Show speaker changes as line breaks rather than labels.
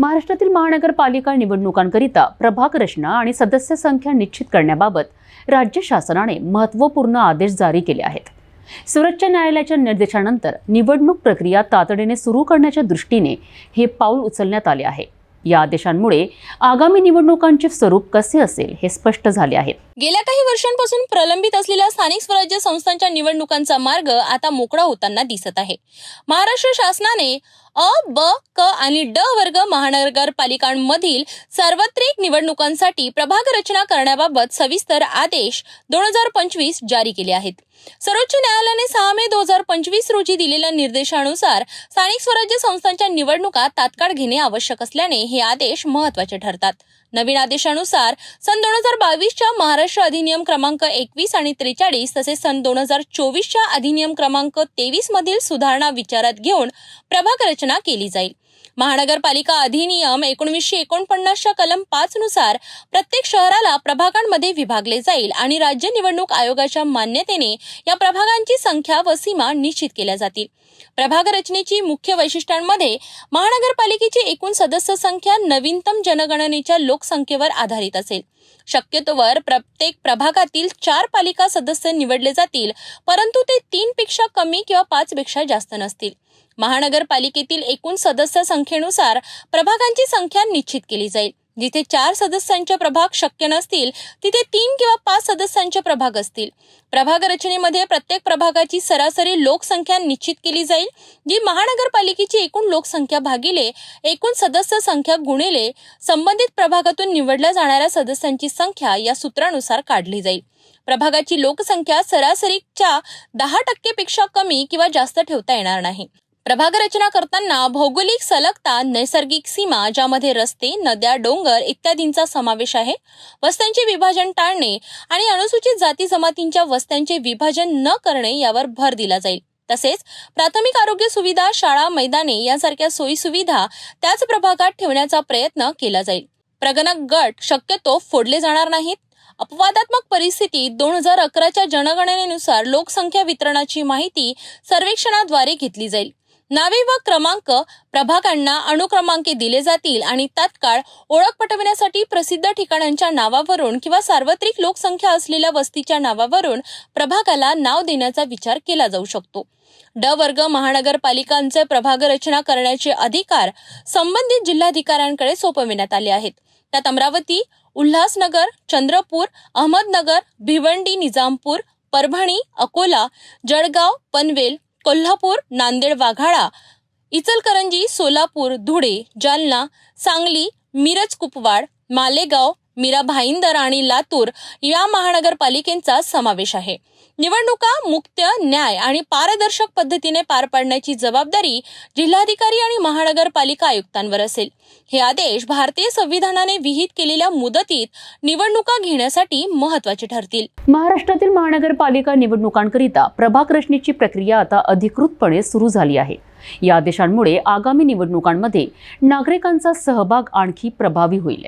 महाराष्ट्रातील महानगरपालिका निवडणुकांकरिता प्रभाग रचना आणि सदस्य संख्या निश्चित करण्याबाबत राज्य शासनाने महत्त्वपूर्ण आदेश जारी केले आहेत. सर्वोच्च न्यायालयाच्या निर्देशानंतर निवडणूक प्रक्रिया तातडीने सुरू करण्याच्या दृष्टीने हे पाऊल उचलण्यात आले आहे. या आदेशांमुळे आगामी निवडणुकांचे स्वरूप कसे असेल हे स्पष्ट झाले आहे.
गेल्या काही वर्षांपासून प्रलंबित असलेल्या स्थानिक स्वराज्य संस्थांच्या निवडणुकांचा मार्ग आता मोकळा होताना दिसत आहे. महाराष्ट्र शासनाने अ ब क आणि ड वर्ग महानगरपालिकांमधील सार्वत्रिक निवडणुकांसाठी प्रभाग रचना करण्याबाबत सविस्तर आदेश दोन हजार पंचवीस जारी केले आहेत. सर्वोच्च न्यायालयाने सहा मे दोन हजार पंचवीस रोजी दिलेल्या निर्देशानुसार स्थानिक स्वराज्य संस्थांच्या निवडणुका तात्काळ घेणे आवश्यक असल्याने हे आदेश महत्त्वाचे ठरतात. नवीन आदेशानुसार सन दोन हजार बावीसच्या महाराष्ट्र अधिनियम क्रमांक एकवीस आणि त्रेचाळीस तसेच सन दोन हजार चोवीसच्या अधिनियम क्रमांक तेवीस मधील सुधारणा विचारात घेऊन प्रभाग रचना केली जाईल. महानगरपालिका अधिनियम एकोणवीसशे एकोणपन्नासच्या कलम पाच नुसार प्रत्येक शहराला प्रभागांमध्ये विभागले जाईल आणि राज्य निवडणूक आयोगाच्या मान्यतेने या प्रभागांची संख्या व सीमा निश्चित केल्या जातील. प्रभाग रचनेची मुख्य वैशिष्ट्यांमध्ये महानगरपालिकेची एकूण सदस्य संख्या नवीनतम जनगणनेच्या लोकसंख्येवर आधारित असेल. शक्यतोवर प्रत्येक प्रभागातील चार पालिका सदस्य निवडले जातील परंतु ते तीन पेक्षा कमी किंवा पाच पेक्षा जास्त नसतील. महानगरपालिकेतील एकूण सदस्य संख्येनुसार प्रभागांची संख्या निश्चित केली जाईल. जिथे चार सदस्यांचे प्रभाग शक्य नसतील तिथे तीन किंवा पाच सदस्यांचे प्रभाग असतील. प्रभाग रचनेमध्ये प्रत्येक प्रभागाची सरासरी लोकसंख्या निश्चित केली जाईल जी महानगरपालिकेची एकूण लोकसंख्या भागिले एकूण सदस्य संख्या गुणिले संबंधित प्रभागातून निवडल्या जाणाऱ्या सदस्यांची संख्या या सूत्रानुसार काढली जाईल. प्रभागाची लोकसंख्या सरासरीच्या दहा टक्केपेक्षा कमी किंवा जास्त ठेवता येणार नाही. प्रभाग रचना करताना भौगोलिक सलगता नैसर्गिक सीमा ज्यामध्ये रस्ते नद्या डोंगर इत्यादींचा समावेश आहे. वस्त्यांचे विभाजन टाळणे आणि अनुसूचित जाती जमातींच्या वस्त्यांचे विभाजन न करणे यावर भर दिला जाईल. तसेच प्राथमिक आरोग्य सुविधा शाळा मैदाने यासारख्या सोयी सुविधा त्याच प्रभागात ठेवण्याचा प्रयत्न केला जाईल. प्रगणक गट शक्यतो फोडले जाणार नाहीत. अपवादात्मक परिस्थिती दोन हजार अकराच्या जनगणनेनुसार लोकसंख्या वितरणाची माहिती सर्वेक्षणाद्वारे घेतली जाईल. नावे व क्रमांक प्रभागांना अनुक्रमांके दिले जातील आणि तात्काळ ओळख पटविण्यासाठी प्रसिद्ध ठिकाणांच्या नावावरून किंवा सार्वत्रिक लोकसंख्या असलेल्या वस्तीच्या नावावरून प्रभागाला नाव देण्याचा विचार केला जाऊ शकतो. ड वर्ग महानगरपालिकांचे प्रभाग रचना करण्याचे अधिकार संबंधित जिल्हाधिकाऱ्यांकडे सोपविण्यात आले आहेत. त्यात अमरावती उल्हासनगर चंद्रपूर अहमदनगर भिवंडी निजामपूर परभणी अकोला जळगाव पनवेल कोल्हापूर नांदेड वाघाळा इचलकरंजी सोलापूर धुळे जालना सांगली मिरज कुपवाड मालेगाव मीरा भाईंदर आणि लातूर या महानगरपालिकेचा समावेश आहे. निवडणुका मुक्त न्याय आणि पारदर्शक पद्धतीने पार पाडण्याची जबाबदारी जिल्हाधिकारी आणि महानगरपालिका आयुक्तांवर असेल. हे आदेश भारतीय संविधानाने विहित केलेल्या मुदतीत निवडणुका घेण्यासाठी महत्त्वाचे ठरतील.
महाराष्ट्रातील महानगरपालिका निवडणुकांकरिता प्रभाग रचनेची प्रक्रिया आता अधिकृतपणे सुरू झाली आहे. या आदेशांमुळे आगामी निवडणुकांमध्ये नागरिकांचा सहभाग आणखी प्रभावी होईल.